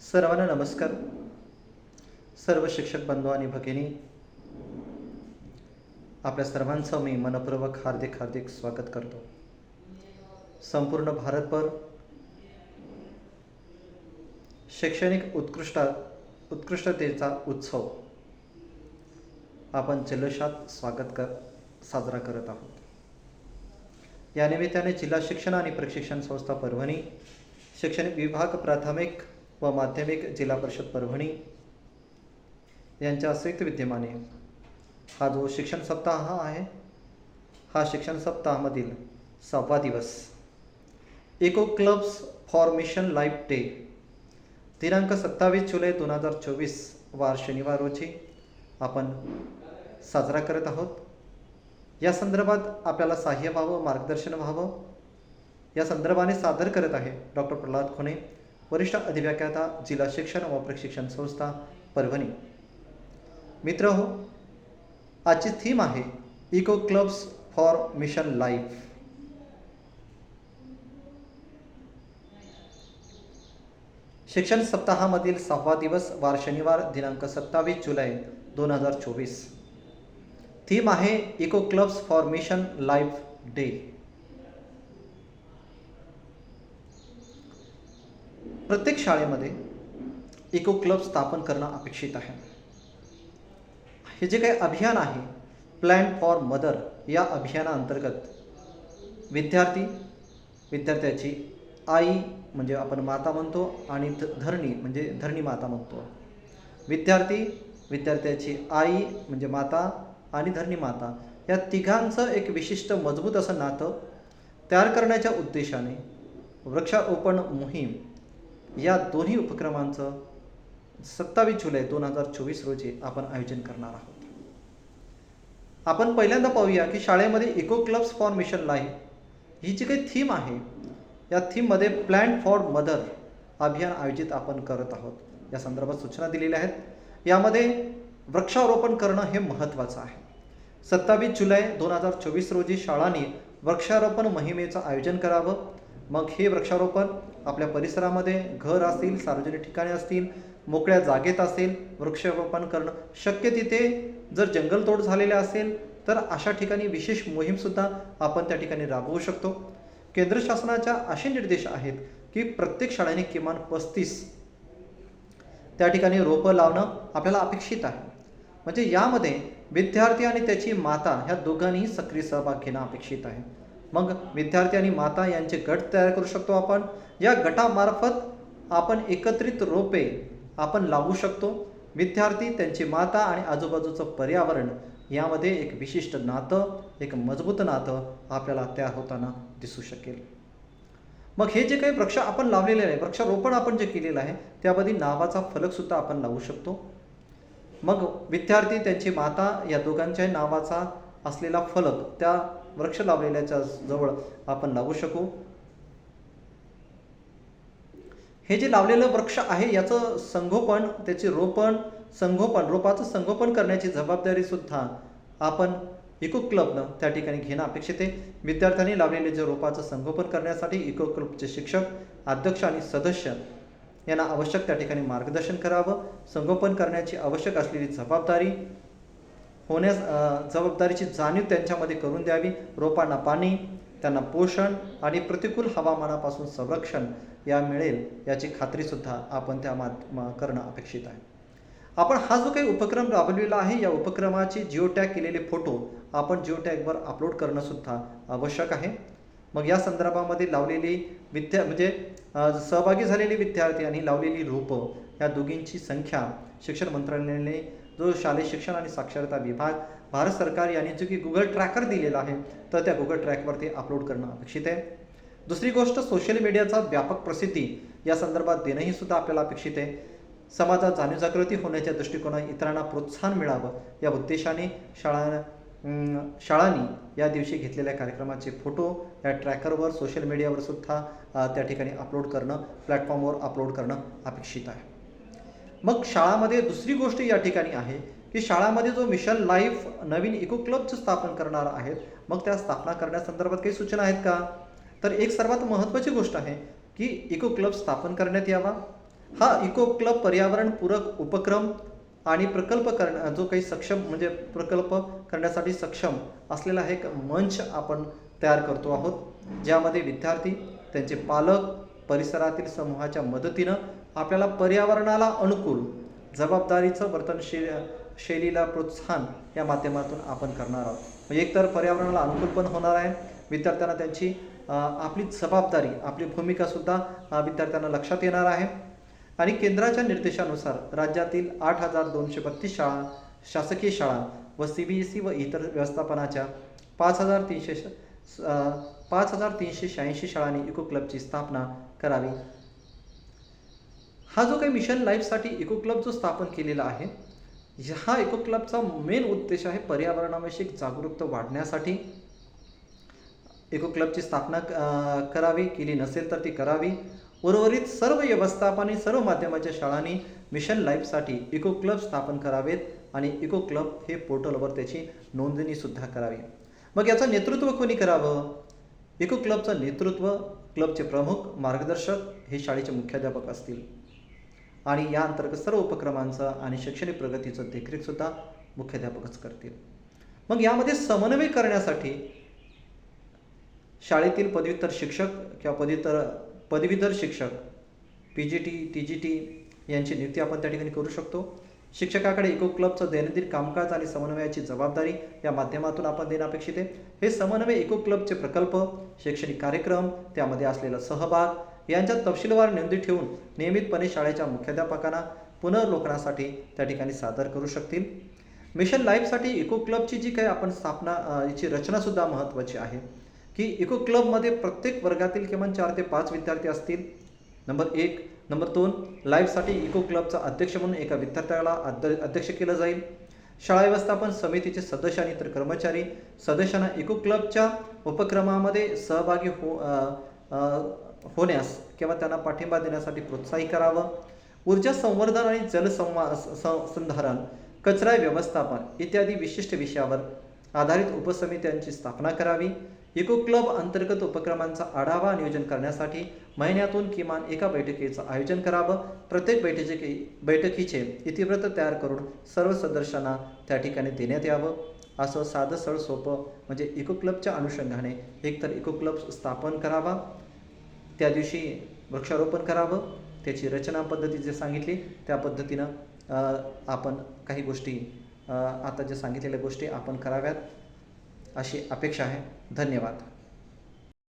सर्वांना नमस्कार. सर्व शिक्षक बंधू आणि भगिनी आपल्या सर्वांचं मी मनपूर्वक हार्दिक हार्दिक स्वागत करतो. संपूर्ण भारतभर शैक्षणिक उत्कृष्ट उत्कृष्टतेचा उत्सव आपण जल्लोषात स्वागत कर साजरा करत आहोत. या निमित्ताने जिल्हा शिक्षण आणि प्रशिक्षण संस्था परभणी शैक्षणिक विभाग प्राथमिक व माध्यमिक जिल्हा परिषद परभणी यांच्या संयुक्त विद्यमाने हा जो शिक्षण सप्ताह हा आहे हा शिक्षण सप्ताहामधील सहावा दिवस. Eco clubs for mission life day दिनांक सत्तावीस जुलै दोन हजार चोवीस वार शनिवार रोजी आपण साजरा करत आहोत. या संदर्भात आपल्याला सहाय्य व्हावं मार्गदर्शन व्हावं या संदर्भाने सादर करत आहे डॉक्टर प्रल्हाद खुणे वरिष्ठ अधिव्याख्याता जिल्हा शिक्षण व प्रशिक्षण संस्था परभणी. मित्र हो आजची थीम आहे eco clubs for mission life शिक्षण सप्ताहामधील सहावा दिवस वार शनिवार दिनांक सत्तावीस जुलै दोन हजार चोवीस. थीम आहे eco clubs for mission life day प्रत्येक शाळेमध्ये इको क्लब स्थापन करणं अपेक्षित आहे. हे जे काही अभियान आहे प्लॅन फॉर मदर या अभियानाअंतर्गत विद्यार्थी विद्यार्थ्याची आई म्हणजे आपण माता म्हणतो आणि ध धरणी म्हणजे धरणी माता म्हणतो. विद्यार्थी विद्यार्थ्याची आई म्हणजे माता आणि धरणी माता या तिघांचं एक विशिष्ट मजबूत असं नातं तयार करण्याच्या उद्देशाने वृक्षारोपण मोहीम या दोन्ही उपक्रमांचं सत्तावीस जुलै दोन हजार चोवीस रोजी आपण आयोजन करणार आहोत. आपण पहिल्यांदा पाहूया की शाळेमध्ये eco clubs for mission life ही जी काही थीम आहे या थीममध्ये प्लॅन फॉर मदर अभियान आयोजित आपण करत आहोत. या संदर्भात सूचना दिलेल्या आहेत. यामध्ये वृक्षारोपण करणं हे महत्त्वाचं आहे. सत्तावीस जुलै दोन हजार चोवीस रोजी शाळांनी वृक्षारोपण मोहिमेचं आयोजन करावं. मग हे वृक्षारोपण आपल्या परिसरामध्ये घर असतील सार्वजनिक ठिकाणी असतील मोकळ्या जागेत असेल वृक्षारोपण करणं शक्य तिथे जर जंगलतोड झालेले असेल तर अशा ठिकाणी विशेष मोहीमसुद्धा आपण त्या ठिकाणी राबवू शकतो. केंद्र शासनाच्या असे निर्देश आहेत की प्रत्येक शाळेने किमान पस्तीस त्या ठिकाणी रोपं लावणं आपल्याला अपेक्षित आहे. म्हणजे यामध्ये विद्यार्थी आणि त्याची माता ह्या दोघांनीही सक्रिय सहभाग घेणं अपेक्षित आहे. मग विद्यार्थी आणि माता यांचे गट तयार करू शकतो आपण. या गटामार्फत आपण एकत्रित रोपे आपण लावू शकतो. विद्यार्थी त्यांची माता आणि आजूबाजूचं पर्यावरण यामध्ये एक विशिष्ट नातं एक मजबूत नातं आपल्याला तयार होताना दिसू शकेल. मग हे जे काही वृक्ष आपण लावलेले आहे वृक्षारोपण आपण जे केलेलं आहे त्यामध्ये नावाचा फलकसुद्धा आपण लावू शकतो. मग विद्यार्थी त्यांची माता या दोघांच्या नावाचा असलेला फलक त्या वृक्ष लावलेल्याच्या जवळ आपण लावू शकू. हे जे लावलेलं वृक्ष आहे याचं संगोपन त्याचे रोपण संगोपन रोपाचं संगोपन करण्याची जबाबदारी सुद्धा आपण इको क्लबनं त्या ठिकाणी घेणं अपेक्षित आहे. विद्यार्थ्यांनी लावलेले जे रोपाचं संगोपन करण्यासाठी इको क्लबचे शिक्षक अध्यक्ष आणि सदस्य यांना आवश्यक त्या ठिकाणी मार्गदर्शन करावं. संगोपन करण्याची आवश्यक असलेली जबाबदारी होण्यास जबाबदारीची जाणीव त्यांच्यामध्ये करून द्यावी. रोपांना पाणी त्यांना पोषण आणि प्रतिकूल हवामानापासून संरक्षण या मिळेल याची खात्रीसुद्धा आपण त्या मा करणं अपेक्षित आहे. आपण हा जो काही उपक्रम राबवलेला आहे या उपक्रमाचे जिओ टॅग केलेले फोटो आपण जिओ टॅगवर अपलोड करणंसुद्धा आवश्यक आहे. मग या संदर्भामध्ये लावलेली विद्या म्हणजे सहभागी झालेले विद्यार्थी आणि लावलेली रोपं या दोघींची संख्या शिक्षण मंत्रालयाने जो शालेय शिक्षण आणि साक्षरता विभाग भारत सरकार यांनी जो की गुगल ट्रॅकर दिलेला आहे तर त्या गुगल ट्रॅकवरती अपलोड करणं अपेक्षित आहे. दुसरी गोष्ट सोशल मीडियाचा व्यापक प्रसिद्धी या संदर्भात देणंही सुद्धा आपल्याला अपेक्षित आहे. समाजात जाणीव जागृती होण्याच्या दृष्टिकोनात इतरांना प्रोत्साहन मिळावं या उद्देशाने शाळा शाळांनी या दिवशी घेतलेल्या कार्यक्रमाचे फोटो या ट्रॅकरवर सोशल मीडियावर सुद्धा त्या ठिकाणी अपलोड करणं प्लॅटफॉर्मवर अपलोड करणं अपेक्षित आहे. मग शाळामध्ये दुसरी गोष्ट या ठिकाणी आहे की शाळामध्ये जो मिशन लाईफ नवीन इको क्लबचं स्थापन करणार आहेत मग त्या स्थापना करण्यासंदर्भात काही सूचना आहेत का? तर एक सर्वात महत्त्वाची गोष्ट आहे की इको क्लब स्थापन करण्यात यावा. हा इको क्लब पर्यावरणपूरक उपक्रम आणि प्रकल्प करण जो काही सक्षम म्हणजे प्रकल्प करण्यासाठी सक्षम असलेला एक मंच आपण तयार करतो आहोत ज्यामध्ये विद्यार्थी त्यांचे पालक परिसरातील समूहाच्या मदतीनं आपल्याला पर्यावरणाला अनुकूल जबाबदारीचं वर्तनशील शैलीला प्रोत्साहन या माध्यमातून आपण करणार आहोत. म्हणजे एकतर पर्यावरणाला अनुकूल पण होणार आहे. विद्यार्थ्यांना त्यांची आपली जबाबदारी आपली भूमिकासुद्धा विद्यार्थ्यांना लक्षात येणार आहे. आणि केंद्राच्या निर्देशानुसार राज्यातील आठ हजार दोनशे बत्तीस शाळा शासकीय शाळा व सी बी एस ई व इतर व्यवस्थापनाच्या पाच हजार तीनशे पाच हजार तीनशे शहाऐंशी शाळांनी इको क्लबची स्थापना करावी. हा जो काही मिशन लाईफसाठी इको क्लब जो स्थापन केलेला आहे हा इको क्लबचा मेन उद्देश आहे पर्यावरणाविषयी जागरूकता वाढण्यासाठी. इको क्लबची स्थापना करावी केली नसेल तर ती करावी. उर्वरित सर्व व्यवस्थापने सर्व माध्यमाच्या शाळांनी मिशन लाईफसाठी इको क्लब स्थापन करावेत आणि इको क्लब हे पोर्टलवर त्याची नोंदणीसुद्धा करावी. मग याचं नेतृत्व कोणी करावं? इको क्लबचं नेतृत्व क्लबचे प्रमुख मार्गदर्शक हे शाळेचे मुख्याध्यापक असतील. आणि या अंतर्गत सर्व उपक्रमांचं आणि शैक्षणिक प्रगतीचं देखरेखसुद्धा मुख्याध्यापकच करतील. मग यामध्ये समन्वय करण्यासाठी शाळेतील पदव्युत्तर शिक्षक किंवा पदव्युत्तर पदवीधर शिक्षक P G T T G T यांची नियुक्ती आपण त्या ठिकाणी करू शकतो. शिक्षकाकडे इको क्लबचं दैनंदिन कामकाज आणि समन्वयाची जबाबदारी या माध्यमातून आपण देणं अपेक्षित आहे. हे समन्वय इको क्लबचे प्रकल्प शैक्षणिक कार्यक्रम त्यामध्ये असलेला सहभाग यांच्यात तपशीलवार नोंदी ठेवून नियमितपणे शाळेच्या मुख्याध्यापकांना पुनर्लोकनासाठी त्या ठिकाणी सादर करू शकतील. मिशन लाईफसाठी इको क्लबची जी काही आपण स्थापना याची रचनासुद्धा महत्त्वाची आहे. की इको क्लबमध्ये प्रत्येक वर्गातील किमान चार ते पाच विद्यार्थी असतील. नंबर एक. नंबर दोन लाईफसाठी इको क्लबचा अध्यक्ष म्हणून एका विद्यार्थ्याला अध्यक्ष केलं जाईल. शाळा व्यवस्थापन समितीचे सदस्य आणि इतर कर्मचारी. सदस्यांना इको क्लबच्या उपक्रमामध्ये सहभागी हो होण्यास किंवा त्यांना पाठिंबा देण्यासाठी प्रोत्साहित करावं. ऊर्जा संवर्धन आणि जलसंवा संधारण कचरा व्यवस्थापन इत्यादी विशिष्ट विषयावर आधारित उपसमित्यांची स्थापना करावी. इको क्लब अंतर्गत उपक्रमांचा आढावा नियोजन करण्यासाठी महिन्यातून किमान एका बैठकीचं आयोजन करावं. प्रत्येक बैठकी बैठकीचे इतिव्रत तयार करून सर्व सदस्यांना त्या ठिकाणी देण्यात यावं. असं साधं सरळ सोपं म्हणजे इको क्लबच्या अनुषंगाने एकतर इको क्लब स्थापन करावा. त्या दिवशी वृक्षारोपण करावं. त्याची रचना पद्धती जे सांगितली त्या पद्धतीनं आपण काही गोष्टी आता जे सांगितलेल्या गोष्टी आपण कराव्यात. अशी अपेक्षा आहे. धन्यवाद.